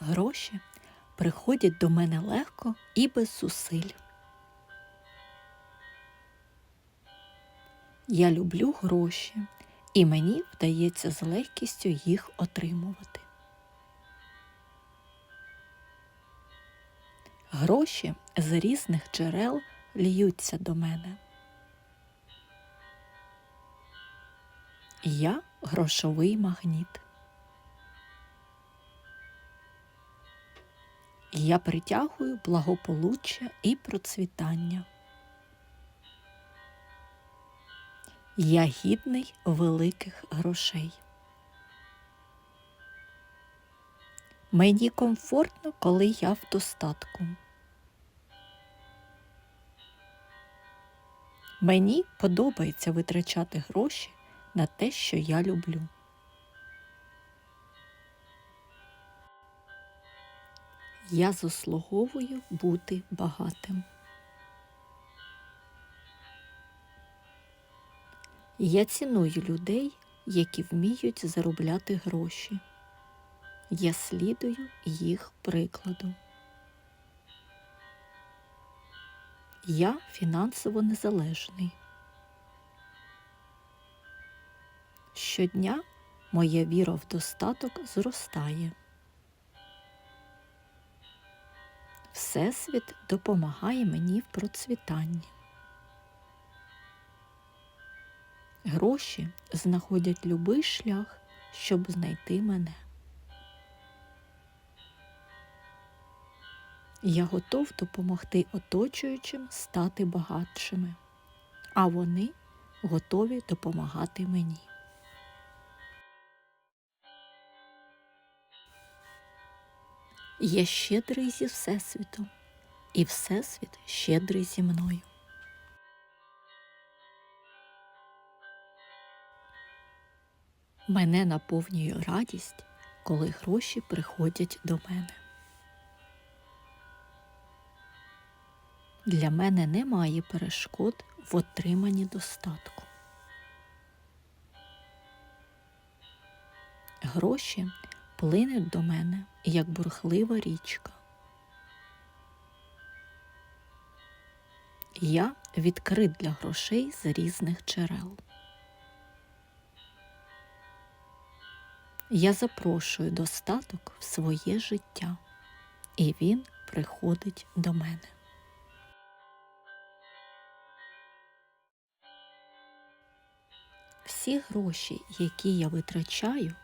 Гроші приходять до мене легко і без зусиль. Я люблю гроші, і мені вдається з легкістю їх отримувати. Гроші з різних джерел льються до мене. Я грошовий магніт. Я притягую благополуччя і процвітання. Я гідний великих грошей. Мені комфортно, коли я в достатку. Мені подобається витрачати гроші на те, що я люблю. Я заслуговую бути багатим. Я ціную людей, які вміють заробляти гроші. Я слідую їх прикладу. Я фінансово незалежний. Щодня моя віра в достаток зростає. Всесвіт допомагає мені в процвітанні. Гроші знаходять любий шлях, щоб знайти мене. Я готов допомогти оточуючим стати багатшими, а вони готові допомагати мені. Я щедрий зі Всесвітом, і Всесвіт щедрий зі мною. Мене наповнює радість, коли гроші приходять до мене. Для мене немає перешкод в отриманні достатку. Гроші плинуть до мене як бурхлива річка. Я відкрит для грошей з різних джерел. Я запрошую достаток в своє життя, і він приходить до мене. Всі гроші, які я витрачаю,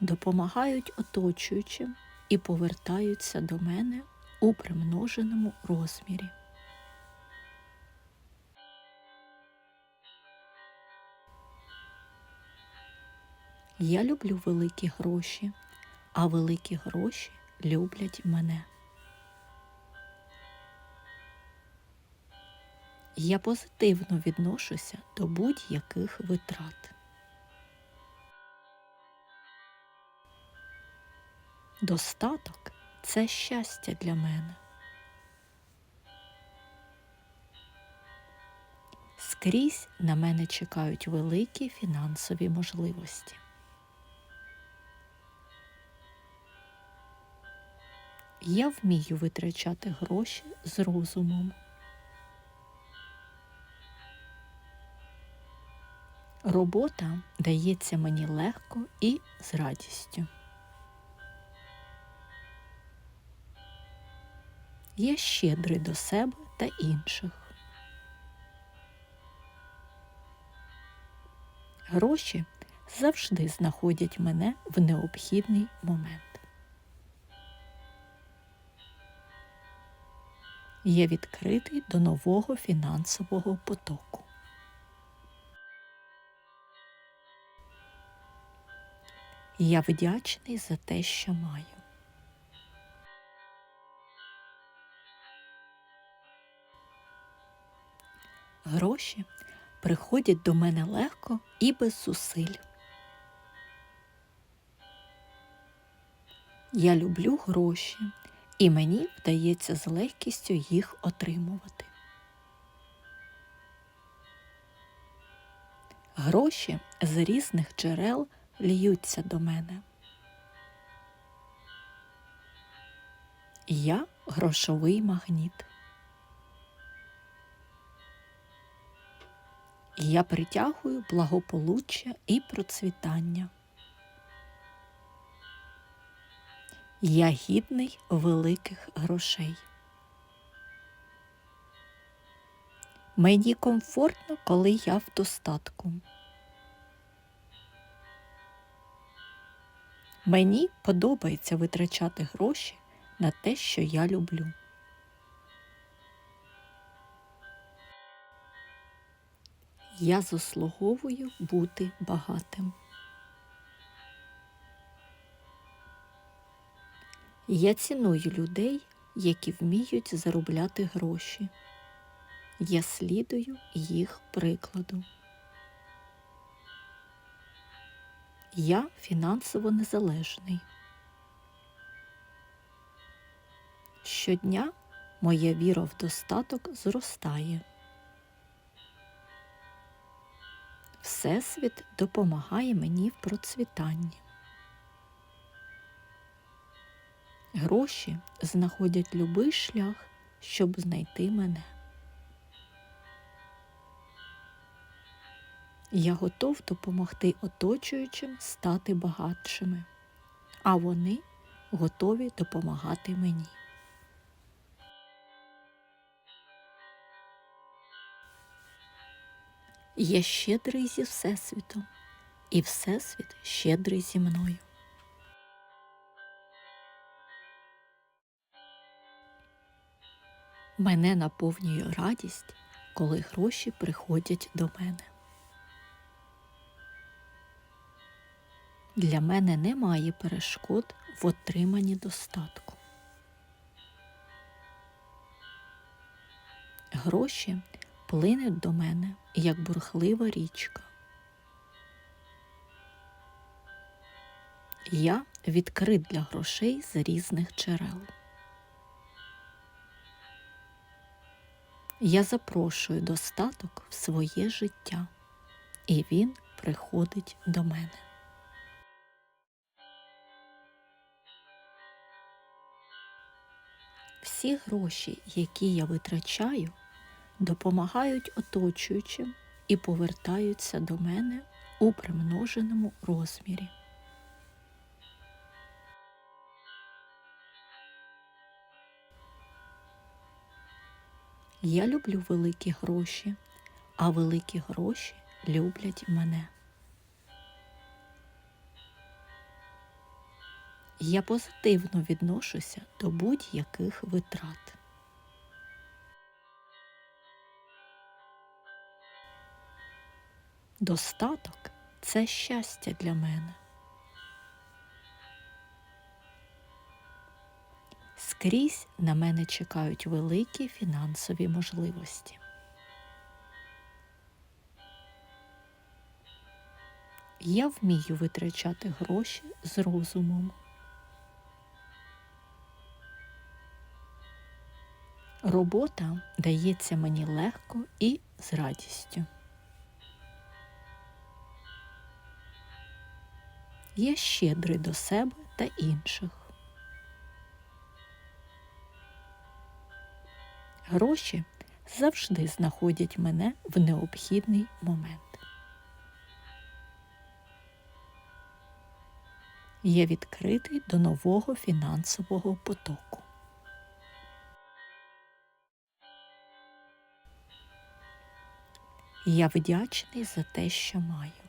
допомагають оточуючим і повертаються до мене у примноженому розмірі. Я люблю великі гроші, а великі гроші люблять мене. Я позитивно відношуся до будь-яких витрат. Достаток це щастя для мене. Скрізь на мене чекають великі фінансові можливості. Я вмію витрачати гроші з розумом. Робота дається мені легко і з радістю. Я щедрий до себе та інших. Гроші завжди знаходять мене в необхідний момент. Я відкритий до нового фінансового потоку. Я вдячний за те, що маю. Гроші приходять до мене легко і без зусиль. Я люблю гроші, і мені вдається з легкістю їх отримувати. Гроші з різних джерел льються до мене. Я грошовий магніт. Я притягую благополуччя і процвітання. Я гідний великих грошей. Мені комфортно, коли я в достатку. Мені подобається витрачати гроші на те, що я люблю. Я заслуговую бути багатим. Я ціную людей, які вміють заробляти гроші. Я слідую їх прикладу. Я фінансово незалежний. Щодня моя віра в достаток зростає. Всесвіт допомагає мені в процвітанні. Гроші знаходять любий шлях, щоб знайти мене. Я готов допомогти оточуючим стати багатшими, а вони готові допомагати мені. Я щедрий зі Всесвітом, і Всесвіт щедрий зі мною. Мене наповнює радість, коли гроші приходять до мене. Для мене немає перешкод в отриманні достатку. Гроші плинуть до мене, як бурхлива річка. Я відкрит для грошей з різних джерел. Я запрошую достаток в своє життя, і він приходить до мене. Всі гроші, які я витрачаю, допомагають оточуючим і повертаються до мене у примноженому розмірі. Я люблю великі гроші, а великі гроші люблять мене. Я позитивно відношуся до будь-яких витрат. Достаток це щастя для мене. Скрізь на мене чекають великі фінансові можливості. Я вмію витрачати гроші з розумом. Робота дається мені легко і з радістю. Я щедрий до себе та інших. Гроші завжди знаходять мене в необхідний момент. Я відкритий до нового фінансового потоку. Я вдячний за те, що маю.